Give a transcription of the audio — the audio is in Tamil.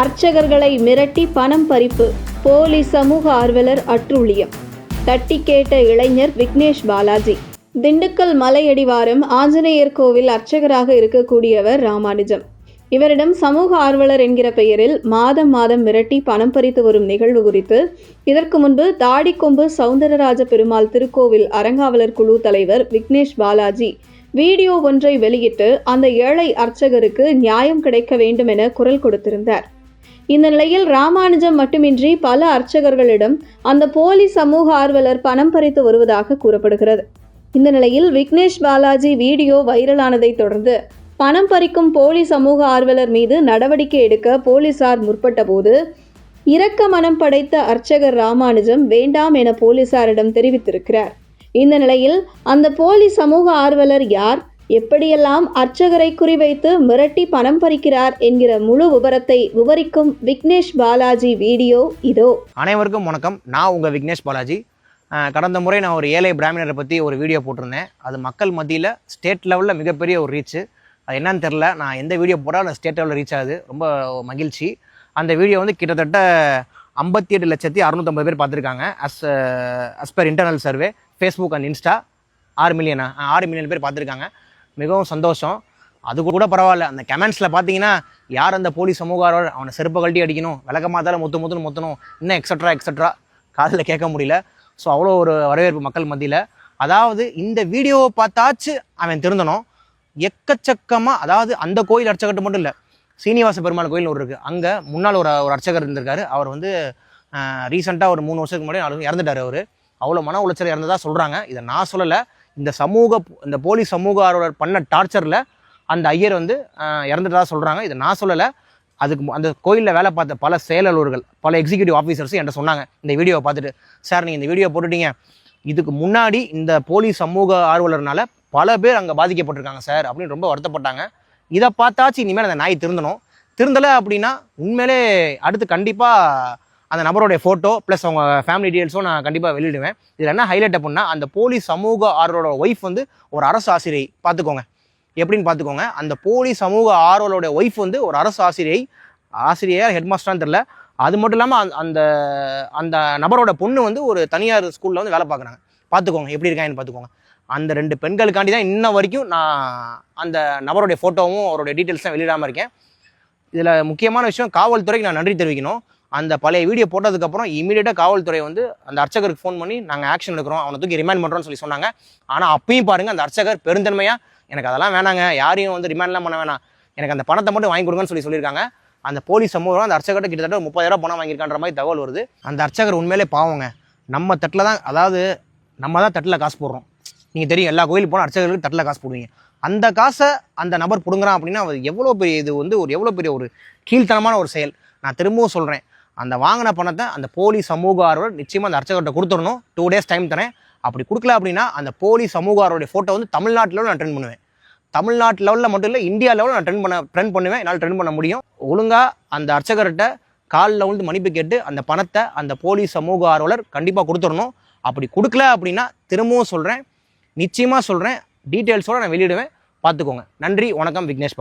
அர்ச்சகர்களை மிரட்டி பணம் பறிப்பு போலி சமூக ஆர்வலர் அற்றுழியம் தட்டி கேட்ட இளைஞர் விக்னேஷ் பாலாஜி. திண்டுக்கல் மலையடிவாரம் ஆஞ்சநேயர் கோவில் அர்ச்சகராக இருக்கக்கூடியவர் ராமானுஜம். இவரிடம் சமூக ஆர்வலர் என்கிற பெயரில் மாதம் மாதம் மிரட்டி பணம் பறித்து வரும் நிகழ்வு குறித்து இதற்கு முன்பு தாடிக்கொம்பு சவுந்தரராஜ பெருமாள் திருக்கோவில் அறங்காவலர் குழு தலைவர் விக்னேஷ் பாலாஜி வீடியோ ஒன்றை வெளியிட்டு அந்த ஏழை அர்ச்சகருக்கு நியாயம் கிடைக்க வேண்டும் என குரல் கொடுத்திருந்தார். இந்த நிலையில் ராமானுஜம் மட்டுமின்றி பல அர்ச்சகர்களிடம் அந்த போலி சமூக ஆர்வலர் பணம் பறித்து வருவதாக கூறப்படுகிறது. இந்த நிலையில் விக்னேஷ் பாலாஜி வீடியோ வைரலானதை தொடர்ந்து பணம் பறிக்கும் போலி சமூக ஆர்வலர் மீது நடவடிக்கை எடுக்க போலீசார் முற்பட்டபோது இரக்க மனம் படைத்த அர்ச்சகர் ராமானுஜம் வேண்டாம் என போலீசாரிடம் தெரிவித்திருக்கிறார். இந்த நிலையில் அந்த போலி சமூக ஆர்வலர் யார்? எப்படியெல்லாம் அர்ச்சகரை குறிவைத்து மிரட்டி பணம் பறிக்கிறார் என்கிற முழு விவரத்தை விவரிக்கும் விக்னேஷ் பாலாஜி வீடியோ இதோ. அனைவருக்கும் வணக்கம். நான் உங்கள் விக்னேஷ் பாலாஜி. கடந்த முறை நான் ஒரு ஏழை பிராமணரை பற்றி ஒரு வீடியோ போட்டிருந்தேன். அது மக்கள் மத்தியில் ஸ்டேட் லெவலில் மிகப்பெரிய ஒரு ரீச்சு. அது என்னன்னு தெரில நான் எந்த வீடியோ போட்டாலும் அந்த ஸ்டேட் லெவலில் ரீச் ஆகுது. ரொம்ப மகிழ்ச்சி. அந்த வீடியோ வந்து கிட்டத்தட்ட ஐம்பத்தி எட்டு லட்சத்தி அறுநூத்தம்பது பேர் பார்த்துருக்காங்க. As as per internal survey Facebook and Insta ஆறு மில்லியனா ஆறு மில்லியன் பேர் பார்த்துருக்காங்க. மிகவும் சந்தோஷம். அது கூட பரவாயில்ல. அந்த கமெண்ட்ஸில் பார்த்தீங்கன்னா யார் அந்த போலீஸ் சமூகாரர் அவனை செருப்பை கழட்டி அடிக்கணும் விளக்கமாத்தால முத்து முத்துன்னு முத்தணும் இன்னும் எக்ஸட்ரா எக்ஸட்ரா காதில் கேட்க முடியல. ஸோ அவ்வளோ ஒரு வரவேற்பு மக்கள் மத்தியில். அதாவது இந்த வீடியோவை பார்த்தாச்சு அவன் திருந்தணும். எக்கச்சக்கமாக அதாவது அந்த கோயில் அர்ச்சகட்டு மட்டும் இல்லை சீனிவாச பெருமாள் கோயில் ஒரு இருக்குது அங்கே முன்னால் ஒரு ஒரு அர்ச்சகர் இருந்திருக்காரு. அவர் வந்து ரீசெண்டாக ஒரு மூணு வருஷத்துக்கு முன்னாடி அவர் இறந்துட்டார் அவர். அவ்வளோ மன உளைச்சல் இறந்ததாக சொல்கிறாங்க இதை நான் சொல்லலை. இந்த சமூக இந்த போலீஸ் சமூக ஆர்வலர் பண்ண டார்ச்சரில் அந்த ஐயர் வந்து இறந்துட்டதாக சொல்கிறாங்க இதை நான் சொல்லலை. அதுக்கு அந்த கோயிலில் வேலை பார்த்த பல செயலலூர்கள் பல எக்ஸிக்யூட்டிவ் ஆஃபீஸர்ஸும் என்கிட்ட சொன்னாங்க. இந்த வீடியோவை பார்த்துட்டு சார் நீங்கள் இந்த வீடியோ போட்டுட்டீங்க. இதுக்கு முன்னாடி இந்த போலீஸ் சமூக ஆர்வலர்னால பல பேர் அங்கே பாதிக்கப்பட்டிருக்காங்க சார் அப்படின்னு ரொம்ப வருத்தப்பட்டாங்க. இதை பார்த்தாச்சு இனிமேல் அந்த நாய் திருந்தணும். திருந்தலை அப்படின்னா உண்மையிலே அடுத்து கண்டிப்பாக அந்த நபருடைய ஃபோட்டோ ப்ளஸ் அவங்க ஃபேமிலி டீடைல்ஸும் நான் கண்டிப்பாக வெளியிடுவேன். இதில் என்ன ஹைலைட் அப்படின்னா அந்த போலீஸ் சமூக ஆர்வலோட ஒய்ஃப் வந்து ஒரு அரசு ஆசிரியை. பார்த்துக்கோங்க. எப்படின்னு பார்த்துக்கோங்க. அந்த போலீஸ் சமூக ஆர்வலோட ஒய்ஃப் வந்து ஒரு அரசு ஆசிரியை. ஆசிரியர் ஹெட் மாஸ்டரான்னு தெரில அது மட்டும் இல்லாமல் அந்த அந்த நபரோட பொண்ணு வந்து ஒரு தனியார் ஸ்கூலில் வந்து வேலை பார்க்குறாங்க. பார்த்துக்கோங்க எப்படி இருக்காங்கன்னு பார்த்துக்கோங்க. அந்த ரெண்டு பெண்களுக்காண்டி தான் இன்ன வரைக்கும் நான் அந்த நபருடைய ஃபோட்டோவும் அவருடைய டீட்டெயில்ஸும் வெளியிடாமல் இருக்கேன். இதில் முக்கியமான விஷயம் காவல்துறைக்கு நான் நன்றி தெரிவிக்கணும். அந்த பழைய வீடியோ போட்டதுக்கப்புறம் இமீடியட்டாக காவல்துறை வந்து அந்த அர்ச்சகருக்கு ஃபோன் பண்ணி நாங்கள் ஆக்ஷன் எடுக்கிறோம். அவனை தூக்கி ரிமைண்ட் பண்ணுறோம்னு சொல்லி சொன்னாங்க. ஆனால் அப்பயும் பாருங்கள் அந்த அர்ச்சகர் பெருந்தன்மையாக எனக்கு அதெல்லாம் வேணாங்க. யாரையும் வந்து ரிமைண்ட்லாம் பண்ண வேணாம். எனக்கு அந்த பணத்தை மட்டும் வாங்கி கொடுங்கன்னு சொல்லி சொல்லியிருக்காங்க. அந்த போலீஸ் சமூகம் அந்த அர்ச்சகர்கிட்ட கிட்டத்தட்ட ஒரு முப்பதாயிரம் பணம் வாங்கியிருக்கான்ற மாதிரி தகவல் வருது. அந்த அர்ச்சகர் உண்மையிலே பாவங்க. நம்ம தட்டில் தான் அதாவது நம்ம தான் தட்டில் காசு போடுறோம். நீங்கள் தெரியும் எல்லா கோயிலுக்கு போனால் அர்ச்சகர்களுக்கு தட்டில் காசு போடுவீங்க. அந்த காசை அந்த நபர் பிடுங்குறான் அப்படின்னா அது எவ்வளோ பெரிய இது வந்து ஒரு எவ்வளோ பெரிய ஒரு கீழ்த்தனமான ஒரு செயல். நான் திரும்பவும் சொல்கிறேன் அந்த வாங்கின பணத்தை அந்த போலி சமூக ஆர்வலர் நிச்சயமாக அந்த அர்ச்சகர்கிட்ட கொடுத்துடணும். டூ டேஸ் டைம் தரேன். அப்படி கொடுக்கல அப்படின்னா அந்த போலி சமூக ஆர்வலருடைய ஃபோட்டோ வந்து தமிழ்நாட்டில் நான் ட்ரெண்ட் பண்ணுவேன். தமிழ்நாட்டு லெவலில் மட்டும் இல்லை இந்தியா லெவலில் நான் ட்ரெண்ட் பண்ண ட்ரெண்ட் பண்ணுவேன். என்னால் ட்ரெண்ட் பண்ண முடியும். ஒழுங்காக அந்த அர்ச்சகர்கிட்ட காலில் வந்து மன்னிப்பு கேட்டு அந்த பணத்தை அந்த போலீஸ் சமூக ஆர்வலர் கண்டிப்பாக கொடுத்துடணும். அப்படி கொடுக்கல அப்படின்னா திரும்பவும் சொல்கிறேன் நிச்சயமாக சொல்கிறேன் டீட்டெயில்ஸோடு நான் வெளியிடுவேன். பார்த்துக்கோங்க. நன்றி வணக்கம் விக்னேஷ்